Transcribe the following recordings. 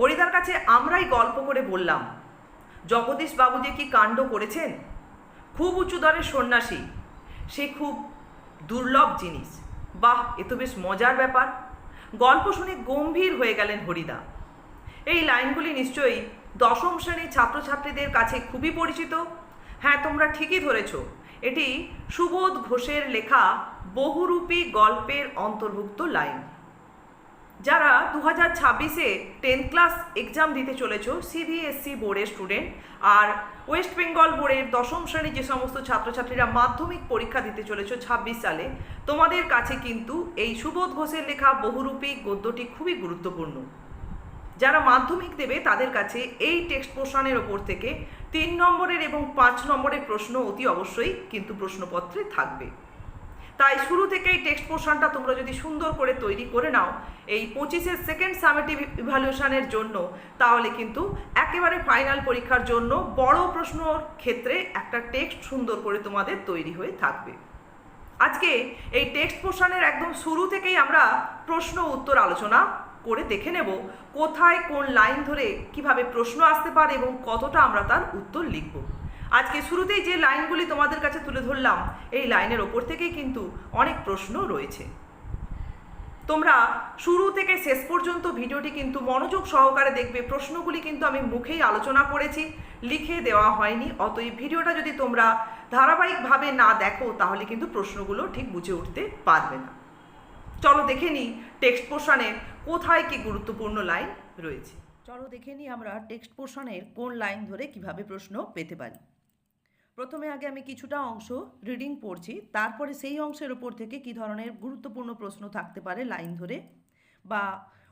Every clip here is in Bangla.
হরিদার কাছে আমরাই গল্প করে বললাম জগদীশ বাবু যে কি কাণ্ড করেছেন? খুব উঁচু দরের সন্ন্যাসী, সে খুব দুর্লভ জিনিস। বাহ, এ তো বেশ মজার ব্যাপার। গল্প শুনে গম্ভীর হয়ে গেলেন হরিদা। এই লাইনগুলি নিশ্চয়ই দশম শ্রেণির ছাত্রছাত্রীদের কাছে খুবই পরিচিত। হ্যাঁ তোমরা ঠিকই ধরেছ। এটি সুবোধ ঘোষের লেখা বহুরূপী গল্পের অন্তর্ভুক্ত লাইন। যারা দু হাজার ছাব্বিশে টেন্থ ক্লাস এক্সাম দিতে চলেছ সিবিএসসি বোর্ডের স্টুডেন্ট আর ওয়েস্ট বেঙ্গল বোর্ডের দশম শ্রেণির যে সমস্ত ছাত্রছাত্রীরা মাধ্যমিক পরীক্ষা দিতে চলেছ ছাব্বিশ সালে, তোমাদের কাছে কিন্তু এই সুবোধ ঘোষের লেখা বহুরূপী গদ্যটি খুবই গুরুত্বপূর্ণ। যারা মাধ্যমিক দেবে, তাদের কাছে এই টেক্সট পোর্শনের ওপর থেকে তিন নম্বরের এবং পাঁচ নম্বরের প্রশ্ন অতি অবশ্যই কিন্তু প্রশ্নপত্রে থাকবে। তাই শুরু থেকেই টেক্সট পোর্শনটা তোমরা যদি সুন্দর করে তৈরি করে নাও এই পঁচিশের সেকেন্ড সামেটিভ ইভ্যালুয়েশনের জন্য, তাহলে কিন্তু একেবারে ফাইনাল পরীক্ষার জন্য বড় প্রশ্নর ক্ষেত্রে একটা টেক্সট সুন্দর করে তোমাদের তৈরি হয়ে থাকবে। আজকে এই টেক্সট পোর্শনের একদম শুরু থেকেই আমরা প্রশ্ন উত্তর আলোচনা করে দেখে নেব, কোথায় কোন লাইন ধরে কীভাবে প্রশ্ন আসতে পারে এবং কতটা আমরা তার উত্তর লিখব। আজকে শুরুতেই যে লাইনগুলি তোমাদের কাছে তুলে ধরলাম, এই লাইনের ওপর থেকেই কিন্তু অনেক প্রশ্ন রয়েছে। তোমরা শুরু থেকে শেষ পর্যন্ত ভিডিওটি কিন্তু মনোযোগ সহকারে দেখবে, প্রশ্নগুলি কিন্তু আমি মুখেই আলোচনা করেছি, লিখে দেওয়া হয়নি, অতএব ভিডিওটা যদি তোমরা ধারাবাহিকভাবে না দেখো, তাহলে কিন্তু প্রশ্নগুলো ঠিক বুঝে উঠতে পারবে না। চলো দেখে নিই টেক্সট পোর্শনের কোথায় কি গুরুত্বপূর্ণ লাইন রয়েছে। চলো দেখে নিই আমরা টেক্সট পোর্শনের কোন লাইন ধরে কীভাবে প্রশ্ন পেতে পারি। প্রথমে আগে আমি কিছুটা অংশ রিডিং পড়ছি, তারপরে সেই অংশের ওপর থেকে কি ধরনের গুরুত্বপূর্ণ প্রশ্ন থাকতে পারে লাইন ধরে বা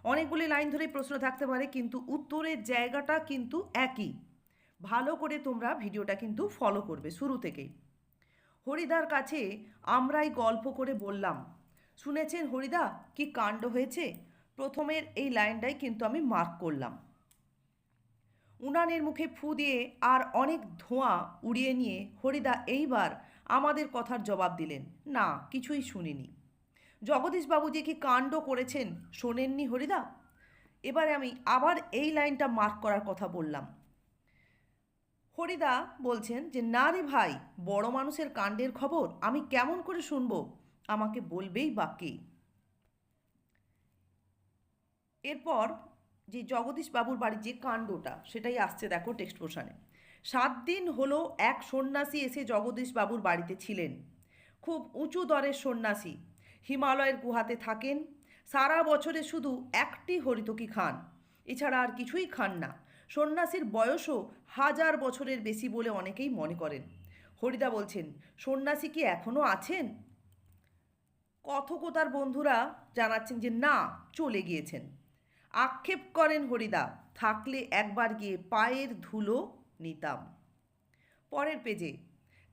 অনেকগুলি লাইন ধরেই প্রশ্ন থাকতে পারে, কিন্তু উত্তরের জায়গাটা কিন্তু একই। ভালো করে তোমরা ভিডিওটা কিন্তু ফলো করবে শুরু থেকেই। হরিদার কাছে আমরাই গল্প করে বললাম, শুনেছেন হরিদা, কি কাণ্ড হয়েছে? প্রথমের এই লাইনটাই কিন্তু আমি মার্ক করলাম। উনানের মুখে ফু দিয়ে আর অনেক ধোঁয়া উড়িয়ে নিয়ে হরিদা এইবার আমাদের কথার জবাব দিলেন, না, কিছুই শুনিনি। জগদীশবাবু যে কি কাণ্ড করেছেন শোনেননি হরিদা? এবারে আমি আবার এই লাইনটা মার্ক করার কথা বললাম। হরিদা বলছেন যে, না রে ভাই, বড় মানুষের কাণ্ডের খবর আমি কেমন করে শুনব? আমাকে বলবেই বাকি এরপর যে জগদীশ বাবুর বাড়ির যে কাণ্ডটা, সেটাই আসছে দেখো টেক্সট পোর্শনে সাত দিন হলো এক সন্ন্যাসী এসে জগদীশ বাবুর বাড়িতে ছিলেন। খুব উঁচু দরের সন্ন্যাসী। হিমালয়ের গুহাতে থাকেন। সারা বছরে শুধু একটি হরিতকি খান। এছাড়া আর কিছুই খান না। সন্ন্যাসীর বয়সও হাজার বছরের বেশি বলে অনেকেই মনে করেন। হরিদা বলছেন, সন্ন্যাসী কি এখনও আছেন? কথকতার বন্ধুরা জানাচ্ছেন যে, না, চলে গিয়েছেন। আক্ষেপ করেন হরিদা, থাকলে একবার গিয়ে পায়ের ধুলো নিতাম। পরের পেজে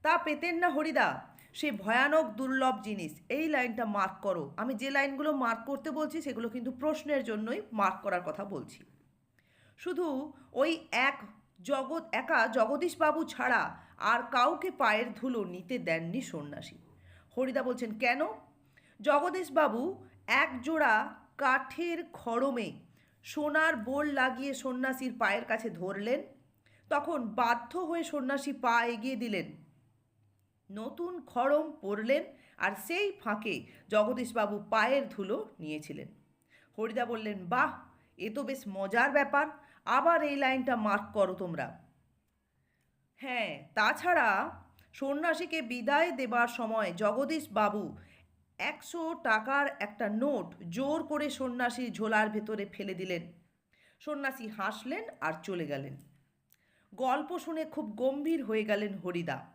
তা পেতেন না হরিদা, সে ভয়ানক দুর্লভ জিনিস, এই লাইনটা মার্ক করো। আমি যে লাইনগুলো মার্ক করতে বলছি, সেগুলো কিন্তু প্রশ্নের জন্যই মার্ক করার কথা বলছি। শুধু ওই এক জগৎ, একা জগদীশবাবু ছাড়া আর কাউকে পায়ের ধুলো নিতে দেননি সন্ন্যাসী। হরিদা বলছেন, কেন? জগদীশবাবু এক জোড়া কাঠের খড়মে সোনার বোল লাগিয়ে সন্ন্যাসীর পায়ের কাছে ধরলেন। তখন বাধ্য হয়ে সন্ন্যাসী পা এগিয়ে দিলেন। নতুন খড়ম পরলেন আর সেই ফাঁকে জগদীশবাবু পায়ের ধুলো নিয়েছিলেন। হরিদা বললেন, বাহ, এ তো বেশ মজার ব্যাপার। আবার এই লাইনটা মার্ক করো তোমরা। হ্যাঁ তাছাড়া সন্ন্যাসীকে বিদায় দেবার সময় জগদীশ বাবু একশো টাকার একটা নোট জোর করে সন্ন্যাসীর ঝোলার ভেতরে ফেলে দিলেন। সন্ন্যাসী হাসলেন আর চলে গেলেন। গল্প শুনে খুব গম্ভীর হয়ে গেলেন হরিদা।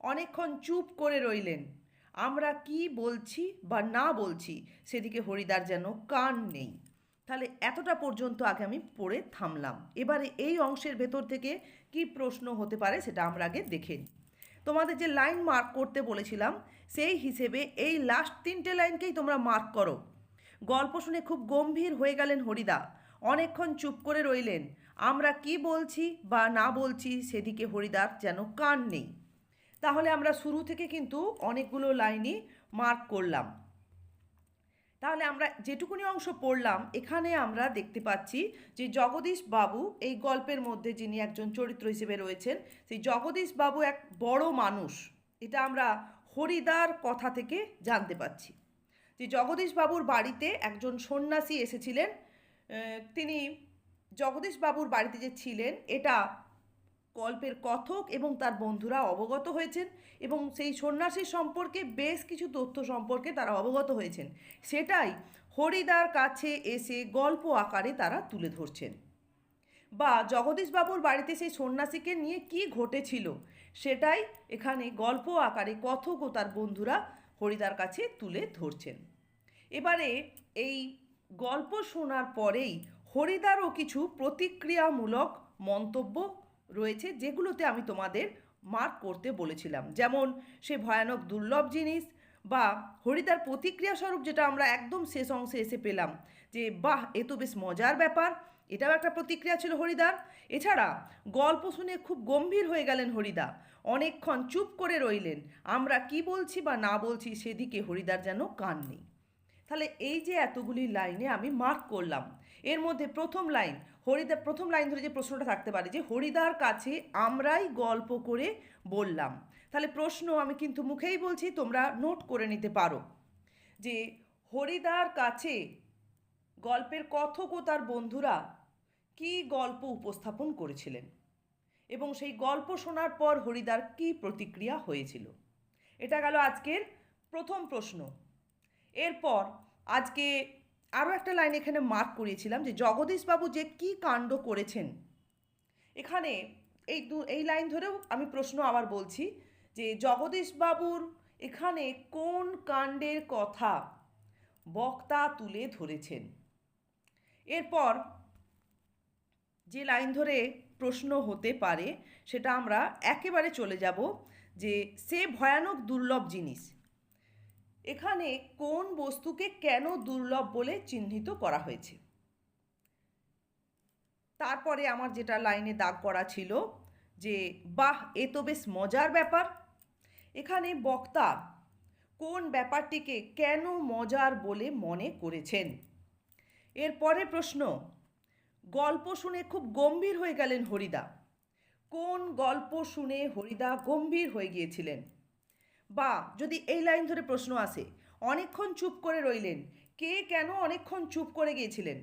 অনেকক্ষণ চুপ করে রইলেন। আমরা কি বলছি বা না বলছি সেদিকে হরিদার যেন কান নেই। তাহলে এতটা পর্যন্ত আগে আমি পড়ে থামলাম। এবারে এই অংশের ভেতর থেকে কি প্রশ্ন হতে পারে সেটা আমরা আগে দেখে নিই তোমাদের যে লাইন মার্ক করতে বলেছিলাম, সেই হিসেবে এই লাস্ট তিনটে লাইনকেই তোমরা মার্ক করো। গল্প শুনে খুব গম্ভীর হয়ে গেলেন হরিদা। অনেকক্ষণ চুপ করে রইলেন। আমরা কি বলছি বা না বলছি সেদিকে হরিদার যেন কান নেই। তাহলে আমরা শুরু থেকে কিন্তু অনেকগুলো লাইনই মার্ক করলাম। তাহলে আমরা যেটুকুনি অংশ পড়লাম, এখানে আমরা দেখতে পাচ্ছি যে জগদীশ বাবু এই গল্পের মধ্যে যিনি একজন চরিত্র হিসেবে রয়েছেন, সেই জগদীশ বাবু এক বড় মানুষ। এটা আমরা হরিদার কথা থেকে জানতে পাচ্ছি। যে জগদীশ বাবুর বাড়িতে একজন সন্ন্যাসী এসেছিলেন। তিনি জগদীশ বাবুর বাড়িতে যে ছিলেন, এটা গল্পের কথক এবং তার বন্ধুরা অবগত হয়েছেন এবং সেই সন্ন্যাসীর সম্পর্কে বেশ কিছু তথ্য সম্পর্কে তারা অবগত হয়েছেন। সেটাই হরিদার কাছে এসে গল্প আকারে তারা তুলে ধরছেন। বা জগদীশবাবুর বাড়িতে সেই সন্ন্যাসীকে নিয়ে কি ঘটেছিল? সেটাই এখানে গল্প আকারে কথক ও তার বন্ধুরা হরিদার কাছে তুলে ধরছেন। এবারে এই গল্প শোনার পরেই হরিদারও কিছু প্রতিক্রিয়ামূলক মন্তব্য রয়েছে, যেগুলোতে আমি তোমাদের মার্ক করতে বলেছিলাম। যেমন সে ভয়ানক দুর্লভ জিনিস বা হরিদার প্রতিক্রিয়া স্বরূপ যেটা আমরা একদম শেষ অংশে এসে পেলাম যে, বাহ, এ তো বেশ মজার ব্যাপার। এটাও একটা প্রতিক্রিয়া ছিল হরিদার। এছাড়া গল্প শুনে খুব গম্ভীর হয়ে গেলেন হরিদা। অনেকক্ষণ চুপ করে রইলেন। আমরা কি বলছি বা না বলছি সেদিকে হরিদার যেন কান নেই। তাহলে এই যে এতগুলি লাইনে আমি মার্ক করলাম এর মধ্যে প্রথম লাইন হরিদা প্রথম লাইন ধরে যে প্রশ্নটা থাকতে পারে যে, হরিদার কাছে আমরাই গল্প করে বললাম। তাহলে প্রশ্ন আমি কিন্তু মুখেই বলছি, তোমরা নোট করে নিতে পারো যে, হরিদার কাছে গল্পের কথক ও তার বন্ধুরা কী গল্প উপস্থাপন করেছিলেন? এবং সেই গল্প শোনার পর হরিদার কী প্রতিক্রিয়া হয়েছিল? এটা গেল আজকের প্রথম প্রশ্ন। এরপর আজকে আরও একটা লাইন এখানে মার্ক করিয়েছিলাম যে জগদীশবাবু যে কী কাণ্ড করেছেন? এখানে এই দু, এই লাইন ধরেও আমি প্রশ্ন আবার বলছি যে জগদীশবাবুর এখানে কোন কাণ্ডের কথা বক্তা তুলে ধরেছেন? এরপর যে লাইন ধরে প্রশ্ন হতে পারে, সেটা আমরা একেবারে চলে যাব যে, সে ভয়ানক দুর্লভ জিনিস। এখানে কোন বস্তুকে কেন দুর্লভ বলে চিহ্নিত করা হয়েছে? তারপরে আমার যেটা লাইনে দাগ করা ছিল যে, বাহ, এ তো বেশ মজার ব্যাপার। এখানে বক্তা কোন ব্যাপারটিকে কেন মজার বলে মনে করেছেন? এরপরে প্রশ্ন, গল্প শুনে খুব গম্ভীর হয়ে গেলেন হরিদা। কোন গল্প শুনে হরিদা গম্ভীর হয়ে গিয়েছিলেন? বা যদি এই লাইন ধরে প্রশ্ন আসে, অনেকক্ষণ চুপ করে রইলেন, কে কেন অনেকক্ষণ চুপ করে গিয়েছিলেন?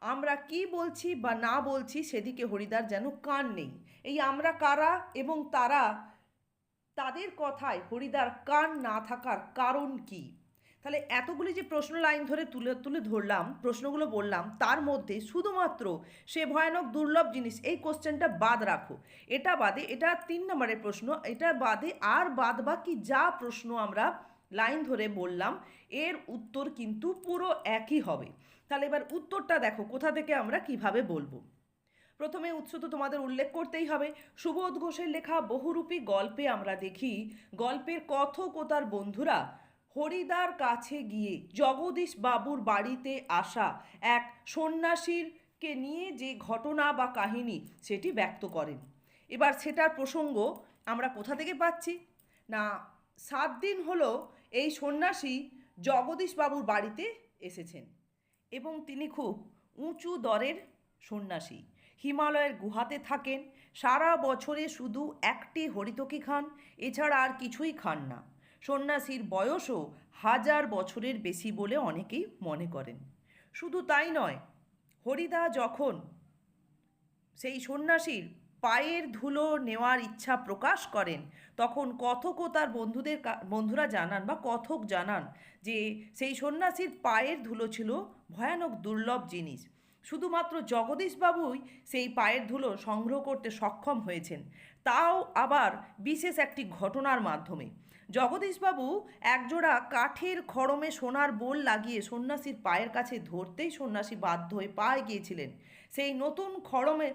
আমরা কি বলছি বা না বলছি সেদিকে হরিদার যেন কান নেই। এই আমরা কারা এবং তারা, তাদের কথায় হরিদার কান না থাকার কারণ কি? তাহলে এতগুলি যে প্রশ্ন লাইন ধরে তুলে তুলে ধরলাম, প্রশ্নগুলো বললাম, তার মধ্যে শুধুমাত্র সে ভয়ানক দুর্লভ জিনিস, এই কোশ্চেনটা বাদ রাখো। এটা বাদে, এটা তিন নম্বরের প্রশ্ন, এটা বাদে আর বাদ বাকি যা প্রশ্ন আমরা লাইন ধরে বললাম, এর উত্তর কিন্তু পুরো একই হবে। তাহলে এবার উত্তরটা দেখো, কোথা থেকে আমরা কীভাবে বলব? প্রথমে উৎস তো তোমাদের উল্লেখ করতেই হবে। সুবোধ ঘোষের লেখা বহুরূপী গল্পে আমরা দেখি, গল্পের কথক ও তার বন্ধুরা হরিদার কাছে গিয়ে জগদীশ বাবুর বাড়িতে আসা এক সন্ন্যাসীরকে নিয়ে যে ঘটনা বা কাহিনী সেটি ব্যক্ত করেন। এবার সেটার প্রসঙ্গ আমরা কোথা থেকে পাচ্ছি? না, সাত দিন হলো এই সন্ন্যাসী জগদীশ বাবুর বাড়িতে এসেছেন এবং তিনি খুব উঁচু দরের সন্ন্যাসী। হিমালয়ের গুহাতে থাকেন, সারা বছরে শুধু একটি হরিতকি খান, এছাড়া আর কিছুই খান না। সন্ন্যাসীর বয়সও হাজার বছরের বেশি বলে অনেকেই মনে করেন। শুধু তাই নয়, হরিদা যখন সেই সন্ন্যাসীর পায়ের ধুলো নেওয়ার ইচ্ছা প্রকাশ করেন, তখন কথক ও তার বন্ধুদের বন্ধুরা জানান বা কথক জানান যে সেই সন্ন্যাসীর পায়ের ধুলো ছিল ভয়ানক দুর্লভ জিনিস। শুধুমাত্র জগদীশবাবুই সেই পায়ের ধুলো সংগ্রহ করতে সক্ষম হয়েছেন। তাও আবার বিশেষ একটি ঘটনার মাধ্যমে। জগদীশবাবু একজোড়া কাঠের খড়মে সোনার বোল লাগিয়ে সন্ন্যাসীর পায়ের কাছে ধরতেই সন্ন্যাসী বাধ্য হয়ে পায়ে গিয়েছিলেন। সেই নতুন খড়মে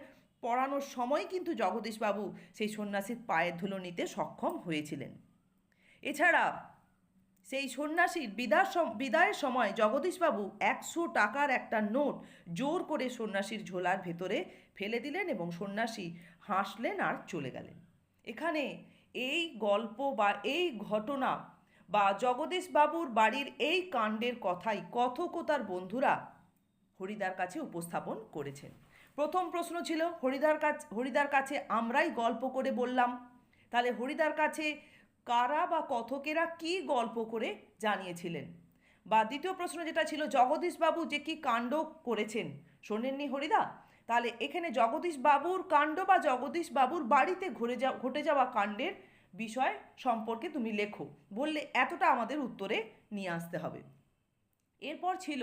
পড়ানোর সময় কিন্তু জগদীশবাবু সেই সন্ন্যাসীর পায়ের ধুলো নিতে সক্ষম হয়েছিলেন। এছাড়া সেই সন্ন্যাসীর বিদার বিদায়ের সময় জগদীশবাবু একশো টাকার একটা নোট জোর করে সন্ন্যাসীর ঝোলার ভেতরে ফেলে দিলেন এবং সন্ন্যাসী হাসলেন আর চলে গেলেন। এখানে এই গল্প বা এই ঘটনা বা জগদীশ বাবুর বাড়ির এই কাণ্ডের কথাই কথক তার বন্ধুরা হরিদার কাছে উপস্থাপন করেছেন। প্রথম প্রশ্ন ছিল, হরিদার কাছে হরিদার কাছে আমরাই গল্প করে বললাম। তাহলে হরিদার কাছে কারা বা কথকেরা কি গল্প করে জানিয়েছিলেন? বা দ্বিতীয় প্রশ্ন যেটা ছিল, জগদীশবাবু যে কি কাণ্ড করেছেন, শোনেননি হরিদা? তাহলে এখানে জগদীশ বাবুর কাণ্ড বা জগদীশ বাবুর বাড়িতে ঘুরে যা ঘটে যাওয়া কাণ্ডের বিষয় সম্পর্কে তুমি লেখো। বললে এতটা আমাদের উত্তরে নিয়ে আসতে হবে। এরপর ছিল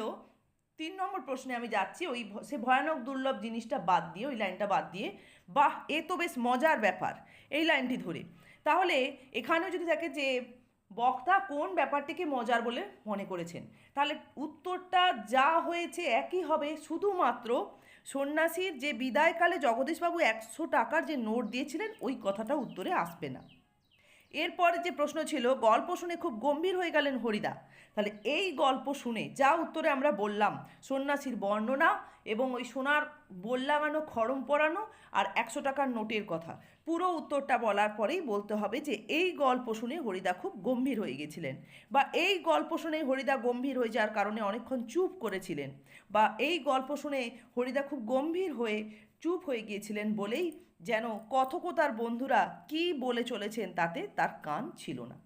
তিন নম্বর প্রশ্নে আমি যাচ্ছি, ওই সে ভয়ানক দুর্লভ জিনিসটা বাদ দিয়ে, ওই লাইনটা বাদ দিয়ে, বাহ, এ তো বেশ মজার ব্যাপার, এই লাইনটি ধরে। তাহলে এখানেও যদি থাকে যে, বক্তা কোন ব্যাপারটিকে মজার বলে মনে করেছেন? তাহলে উত্তরটা যা হয়েছে একই হবে, শুধুমাত্র সন্ন্যাসীর যে বিদায়কালে জগদীশবাবু একশো টাকার যে নোট দিয়েছিলেন, ওই কথাটা উত্তরে আসবে না। এরপর যে প্রশ্ন ছিল, গল্প শুনে খুব গম্ভীর হয়ে গেলেন হরিদা। তাহলে এই গল্প শুনে যা উত্তরে আমরা বললাম, সন্ন্যাসীর বর্ণনা এবং ওই সোনার বললামানো, খড়ম পরানো আর একশো টাকার নোটের কথা পুরো উত্তরটা বলার পরেই বলতে হবে যে এই গল্প শুনে হরিদা খুব গম্ভীর হয়ে গেছিলেন বা এই গল্প শুনে হরিদা গম্ভীর হয়ে যাওয়ার কারণে অনেকক্ষণ চুপ করেছিলেন বা এই গল্প শুনে হরিদা খুব গম্ভীর হয়ে চুপ হয়ে গিয়েছিলেন বলেই যেন কথকতার বন্ধুরা কি বলে চলেছেন তাতে তার কান ছিল না।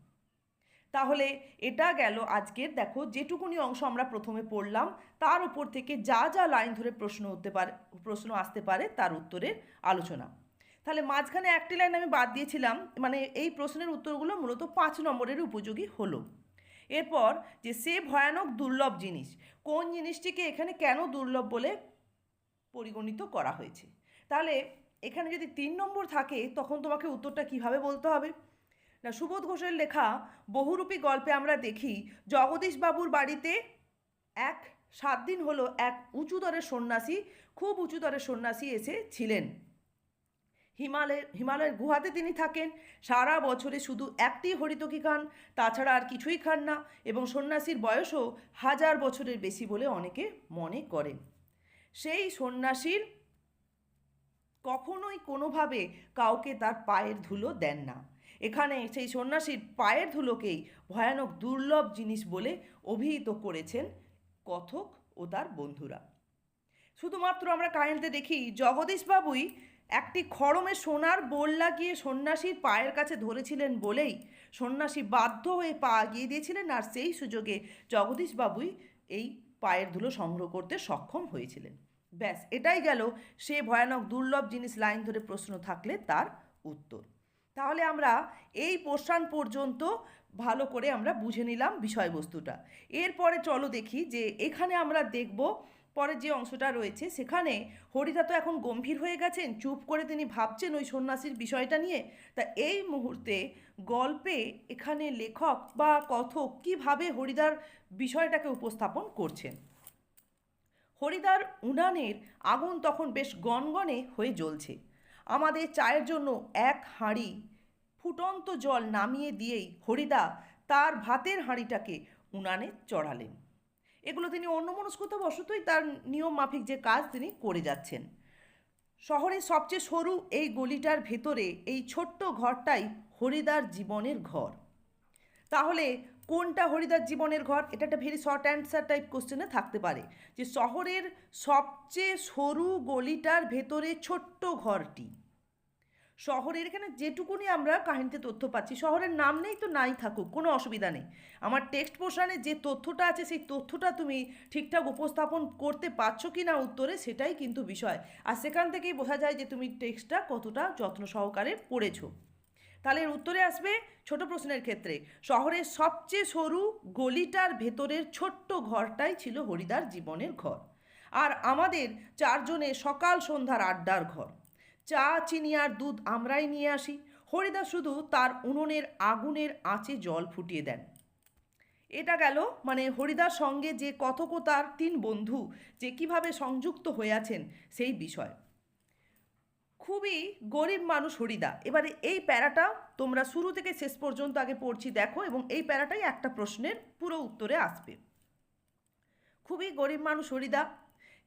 তাহলে এটা গেল আজকের, দেখো, যেটুকুনি অংশ আমরা প্রথমে পড়লাম, তার উপর থেকে যা যা লাইন ধরে প্রশ্ন হতে পারে, প্রশ্ন আসতে পারে তার উত্তরের আলোচনা। তাহলে মাঝখানে একটি লাইন আমি বাদ দিয়েছিলাম মানে এই প্রশ্নের উত্তরগুলো মূলত পাঁচ নম্বরের উপযোগী হলো। এরপর যে সে ভয়ানক দুর্লভ জিনিস, কোন জিনিসটিকে এখানে কেন দুর্লভ বলে পরিগণিত করা হয়েছে? তাহলে এখানে যদি তিন নম্বর থাকে, তখন তোমাকে উত্তরটা কীভাবে বলতে হবে? না, সুবোধ ঘোষের লেখা, বহুরূপী গল্পে আমরা দেখি, জগদীশ বাবুর বাড়িতে এক, সাত দিন হলো এক উঁচু দরের সন্ন্যাসী, খুব উঁচু দরের সন্ন্যাসী এসে ছিলেন। হিমালয়ের হিমালয়ের গুহাতে তিনি থাকেন। সারা বছরে শুধু একটি হরিতকি খান, তাছাড়া আর কিছুই খান না এবং সন্ন্যাসীর বয়সও হাজার বছরের বেশি বলে অনেকে মনে করেন। সেই সন্ন্যাসীর কখনোই কোনোভাবে কাউকে তার পায়ের ধুলো দেন না। এখানে সেই সন্ন্যাসীর পায়ের ধুলোকেই ভয়ানক দুর্লভ জিনিস বলে অভিহিত করেছেন কথক ও তার বন্ধুরা। শুধুমাত্র আমরা কাহিনীতে দেখি, জগদীশবাবুই একটি খড়মে সোনার বোল লাগিয়ে সন্ন্যাসীর পায়ের কাছে ধরেছিলেন বলেই সন্ন্যাসী বাধ্য হয়ে পা আগিয়ে দিয়েছিলেন আর সেই সুযোগে জগদীশবাবুই এই পায়ের ধুলো সংগ্রহ করতে সক্ষম হয়েছিলেন। ব্যাস, এটাই গেল সে ভয়ানক দুর্লভ জিনিস লাইন ধরে প্রশ্ন থাকলে তার উত্তর। তাহলে আমরা এই পোর্শান পর্যন্ত ভালো করে আমরা বুঝে নিলাম বিষয়বস্তুটা। এরপরে চলো দেখি যে এখানে আমরা দেখব পরের যে অংশটা রয়েছে, সেখানে হরিদা তো এখন গম্ভীর হয়ে গেছেন। চুপ করে তিনি ভাবছেন ওই সন্ন্যাসীর বিষয়টা নিয়ে। তা এই মুহূর্তে গল্পে এখানে লেখক বা কথক কীভাবে হরিদার বিষয়টাকে উপস্থাপন করছেন? হরিদার উনানের আগুন তখন বেশ গনগনে হয়ে জ্বলছে। আমাদের চায়ের জন্য এক হাঁড়ি ফুটন্ত জল নামিয়ে দিয়েই হরিদা তার ভাতের হাঁড়িটাকে উনানে চড়ালেন। এগুলো তিনি অন্যমনস্কতা বশতই তার নিয়ম মাফিক যে কাজ তিনি করে যাচ্ছেন। শহরের সবচেয়ে সরু এই গলিটার ভেতরে এই ছোট্ট ঘরটাই হরিদার জীবনের ঘর। তাহলে কোনটা হরিদার জীবনের ঘর? এটা একটা ভেরি শর্ট অ্যান্সার টাইপ কোশ্চেনে থাকতে পারে। যে শহরের সবচেয়ে সরু গলিটার ভেতরে ছোট্ট ঘরটি। শহরের এখানে যেটুকুনি আমরা কাহিনীতে তথ্য পাচ্ছি, শহরের নাম নেই তো নাই থাকুক, কোনো অসুবিধা নেই। আমার টেক্সট পোর্শনে যে তথ্যটা আছে, সেই তথ্যটা তুমি ঠিকঠাক উপস্থাপন করতে পারছ কি না উত্তরে, সেটাই কিন্তু বিষয়। আর সেখান থেকেই বোঝা যায় যে তুমি টেক্সটটা কতটা যত্ন সহকারে পড়েছো। তাহলে এর উত্তরে আসবে ছোট প্রশ্নের ক্ষেত্রে, শহরের সবচেয়ে সরু গলিটার ভেতরের ছোট্ট ঘরটাই ছিল হরিদার জীবনের ঘর। আর আমাদের চারজনে সকাল সন্ধ্যার আড্ডার ঘর। চা, চিনি আর দুধ আমরাই নিয়ে আসি। হরিদা শুধু তার উনুনের আগুনের আঁচে জল ফুটিয়ে দেন। এটা গেল মানে হরিদার সঙ্গে যে কথক তার তিন বন্ধু যে কীভাবে সংযুক্ত হয়ে আছেন সেই বিষয়। খুবই গরিব মানুষ হরিদা। এবারে এই প্যারাটা তোমরা শুরু থেকে শেষ পর্যন্ত আগে পড়ছি দেখো এবং এই প্যারাটাই একটা প্রশ্নের পুরো উত্তরে আসবে। খুবই গরিব মানুষ হরিদা।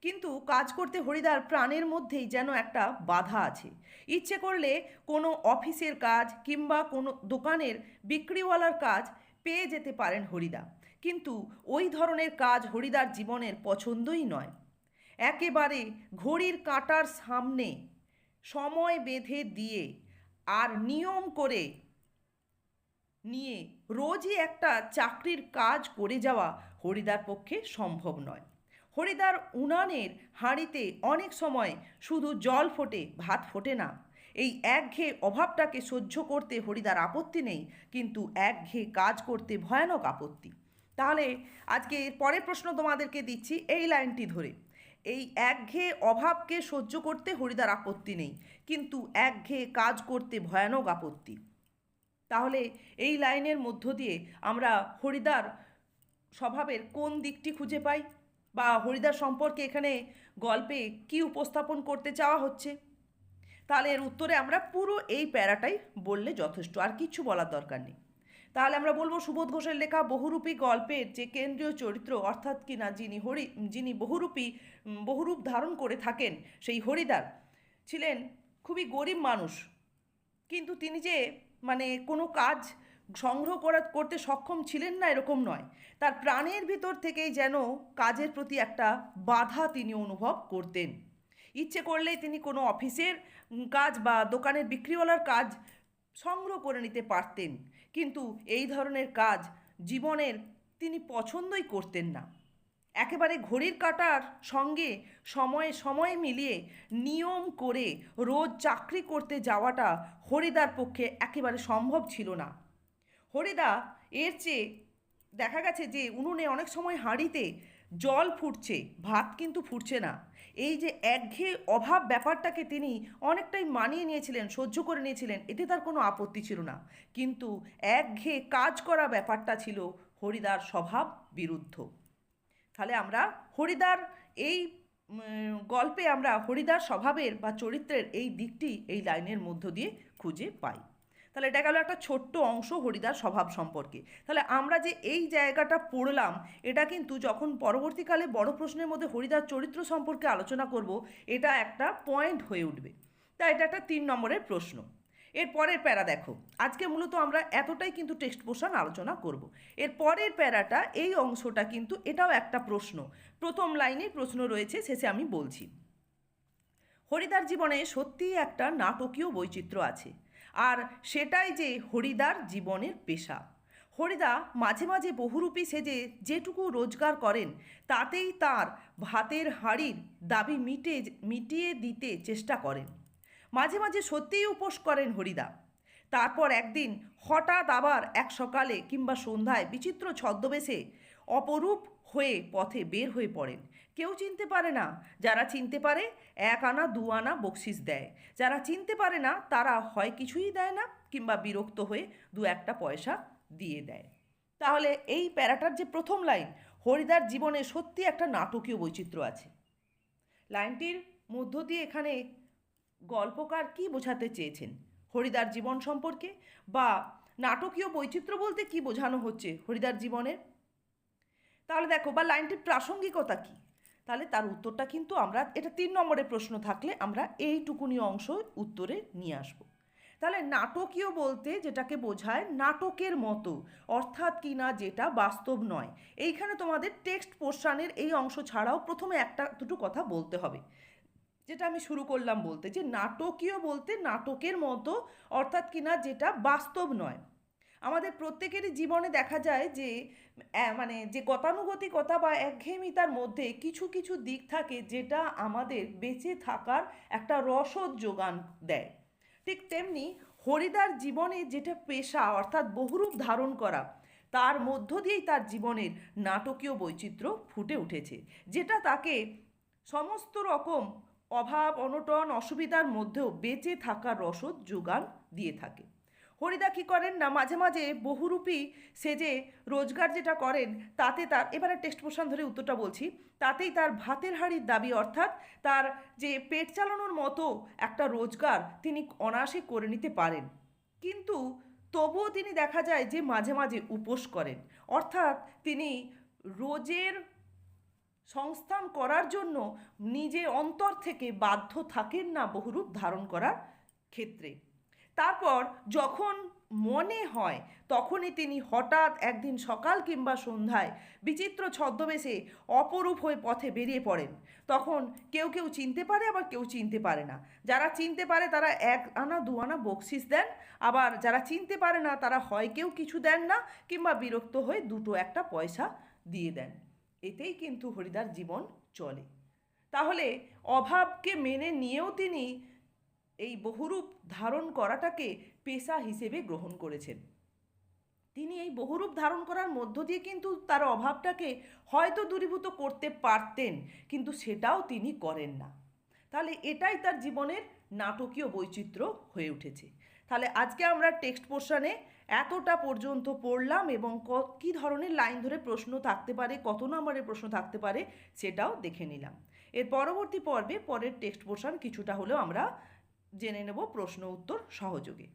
কিন্তু কাজ করতে হরিদার প্রাণের মধ্যেই যেন একটা বাধা আছে। ইচ্ছে করলে কোনো অফিসের কাজ কিংবা কোনো দোকানের বিক্রিওয়ালার কাজ পেয়ে যেতে পারেন হরিদা। কিন্তু ওই ধরনের কাজ হরিদার জীবনের পছন্দই নয়। একেবারে ঘড়ির কাঁটার সামনে সময় বেঁধে দিয়ে আর নিয়ম করে নিয়ে রোজই একটা চাকরির কাজ করে যাওয়া হরিদার পক্ষে সম্ভব নয়। হরিদার উনানের হাঁড়িতে অনেক সময় শুধু জল ফোটে, ভাত ফোটে না। এই একঘেয়ে অভাবটাকে সহ্য করতে হরিদার আপত্তি নেই, কিন্তু একঘেয়ে কাজ করতে ভয়ানক আপত্তি। তাহলে আজকে পরের প্রশ্ন তোমাদেরকে দিচ্ছি এই লাইনটি ধরে। এই একঘেয়ে অভাবকে সহ্য করতে হরিদার আপত্তি নেই, কিন্তু একঘেয়ে কাজ করতে ভয়ানক আপত্তি। তাহলে এই লাইনের মধ্য দিয়ে আমরা হরিদার স্বভাবের কোন দিকটি খুঁজে পাই? বা হরিদার সম্পর্কে এখানে গল্পে কি উপস্থাপন করতে চাওয়া হচ্ছে? তাহলে এর উত্তরে আমরা পুরো এই প্যারাটাই বললে যথেষ্ট, আর কিচ্ছু বলার দরকার নেই। তাহলে আমরা বলব সুবোধ ঘোষের লেখা বহুরূপী গল্পের যে কেন্দ্রীয় চরিত্র, অর্থাৎ কিনা যিনি হরি, যিনি বহুরূপী বহুরূপ ধারণ করে থাকেন সেই হরিদার ছিলেন খুবই গরিব মানুষ। কিন্তু তিনি যে মানে কোনো কাজ সংগ্রহ করা, করতে সক্ষম ছিলেন না এরকম নয়। তার প্রাণের ভিতর থেকেই যেন কাজের প্রতি একটা বাধা তিনি অনুভব করতেন। ইচ্ছে করলেই তিনি কোনো অফিসের কাজ বা দোকানের বিক্রিওয়ালার কাজ সংগ্রহ করে নিতে পারতেন। কিন্তু এই ধরনের কাজ জীবনের তিনি পছন্দই করতেন না। একেবারে ঘড়ির কাঁটার সঙ্গে সময়ে সময়ে মিলিয়ে নিয়ম করে রোজ চাকরি করতে যাওয়াটা হরিদার পক্ষে একেবারে সম্ভব ছিল না। হরিদা, এর চেয়ে দেখা গেছে যে উনুনে অনেক সময় হাঁড়িতে জল ফুটছে, ভাত কিন্তু ফুটছে না। এই যে একঘেয়ে অভাব ব্যাপারটাকে তিনি অনেকটাই মানিয়ে নিয়েছিলেন, সহ্য করে নিয়েছিলেন, এতে তার কোনো আপত্তি ছিল না। কিন্তু একঘেয়ে কাজ করা ব্যাপারটা ছিল হরিদার স্বভাব বিরুদ্ধ। তাহলে আমরা হরিদার এই গল্পে আমরা হরিদার স্বভাবের বা চরিত্রের এই দিকটি এই লাইনের মধ্য দিয়ে খুঁজে পাই। তাহলে এটা গেল একটা ছোট্ট অংশ হরিদার স্বভাব সম্পর্কে। তাহলে আমরা যে এই জায়গাটা পড়লাম, এটা কিন্তু যখন পরবর্তীকালে বড় প্রশ্নের মধ্যে হরিদার চরিত্র সম্পর্কে আলোচনা করব, এটা একটা পয়েন্ট হয়ে উঠবে। তাই এটা একটা তিন নম্বরের প্রশ্ন। এর পরের প্যারা দেখো। আজকে মূলত আমরা এতটাই কিন্তু টেক্সট পোর্শন আলোচনা করব। এর পরের প্যারাটা, এই অংশটা কিন্তু এটাও একটা প্রশ্ন। প্রথম লাইনে প্রশ্ন রয়েছে, শেষে আমি বলছি। হরিদার জীবনে সত্যিই একটা নাটকীয় বৈচিত্র্য আছে। আর সেটাই যে হরিদার জীবনের পেশা। হরিদা মাঝে মাঝে বহুরূপী সেজে যেটুকু রোজগার করেন, তাতেই তার ভাতের হাড়ির দাবি মিটে, মিটিয়ে দিতে চেষ্টা করেন। মাঝে মাঝে সত্যিই উপোস করেন হরিদা। তারপর একদিন হঠাৎ আবার এক সকালে কিংবা সন্ধ্যায় বিচিত্র ছদ্মবেশে অপরূপ হয়ে পথে বের হয়ে পড়েন। কেউ চিনতে পারে না। যারা চিনতে পারে, এক আনা, দু আনা বকশিস দেয়। যারা চিনতে পারে না, তারা হয় কিছুই দেয় না কিংবা বিরক্ত হয়ে দু একটা পয়সা দিয়ে দেয়। তাহলে এই প্যারাটার যে প্রথম লাইন, হরিদার জীবনে সত্যি একটা নাটকীয় বৈচিত্র্য আছে। লাইনটির মধ্য দিয়ে এখানে গল্পকার কি বোঝাতে চেয়েছেন? হরিদার জীবন সম্পর্কে বা নাটকীয় বৈচিত্র্য বলতে কি বোঝানো হচ্ছে হরিদার জীবনের? তাহলে দেখো, বা লাইনটির প্রাসঙ্গিকতা কি? তাহলে তার উত্তরটা কিন্তু আমরা, এটা তিন নম্বরের প্রশ্ন থাকলে আমরা এইটুকুনি অংশ উত্তরে নিয়ে আসব। তাহলে নাটকীয় বলতে যেটাকে বোঝায় নাটকের মতো, অর্থাৎ কি না যেটা বাস্তব নয়। এইখানে তোমাদের টেক্সট পোর্শানের এই অংশ ছাড়াও প্রথমে একটা দুটো কথা বলতে হবে। যেটা আমি শুরু করলাম বলতে, যে নাটকীয় বলতে নাটকের মতো, অর্থাৎ কিনা যেটা বাস্তব নয়। আমাদের প্রত্যেকেরই জীবনে দেখা যায় যে মানে যে গতানুগতিকতা বা একঘেয়েমিতার মধ্যে কিছু কিছু দিক থাকে যেটা আমাদের বেঁচে থাকার একটা রসদ যোগান দেয়। ঠিক তেমনি হরিদার জীবনে যেটা পেশা অর্থাৎ বহুরূপ ধারণ করা, তার মধ্য দিয়েই তার জীবনের নাটকীয় বৈচিত্র্য ফুটে উঠেছে, যেটা তাকে সমস্ত রকম অভাব, অনটন, অসুবিধার মধ্যেও বেঁচে থাকার রসদ যোগান দিয়ে থাকে। হরিদা কী করেন না মাঝে মাঝে বহুরূপী সেজে রোজগার যেটা করেন, তাতে তার, এবারে টেক্সট পোষণ ধরে উত্তরটা বলছি, তাতেই তার ভাতের হাড়ির দাবি অর্থাৎ তার যে পেট চালানোর মতো একটা রোজগার তিনি অনায়াসে করে নিতে পারেন। কিন্তু তবুও তিনি দেখা যায় যে মাঝে মাঝে উপোস করেন। অর্থাৎ তিনি রোজের সংস্থান করার জন্য নিজে অন্তর থেকে বাধ্য থাকেন না বহুরূপ ধারণ করার ক্ষেত্রে। তারপর যখন মনে হয় তখনই তিনি হঠাৎ একদিন সকাল কিংবা সন্ধ্যায় বিচিত্র ছদ্মবেশে অপরূপ হয়ে পথে বেরিয়ে পড়েন। তখন কেউ কেউ চিনতে পারে, আবার কেউ চিনতে পারে না। যারা চিনতে পারে তারা এক আনা, দু আনা বকশিস দেন। আবার যারা চিনতে পারে না তারা হয় কেউ কিছু দেন না কিংবা বিরক্ত হয়ে দুটো একটা পয়সা দিয়ে দেন। এতেই কিন্তু হরিদার জীবন চলে। তাহলে অভাবকে মেনে নিয়েও তিনি এই বহুরূপ ধারণ করাটাকে পেশা হিসেবে গ্রহণ করেছেন। তিনি এই বহুরূপ ধারণ করার মধ্য দিয়ে কিন্তু তার অভাবটাকে হয়তো দূরীভূত করতে পারতেন, কিন্তু সেটাও তিনি করেন না। তাহলে এটাই তার জীবনের নাটকীয় বৈচিত্র্য হয়ে উঠেছে। তাহলে আজকে আমরা টেক্সট পোর্শনে এতটা পর্যন্ত পড়লাম এবং ক- ধরনের লাইন ধরে প্রশ্ন থাকতে পারে, কত নম্বরের প্রশ্ন থাকতে পারে সেটাও দেখে নিলাম। এর পরবর্তী পর্বে পরের টেক্সট পোর্শন কিছুটা হলেও আমরা জেনে নেব প্রশ্ন উত্তর সহযোগে।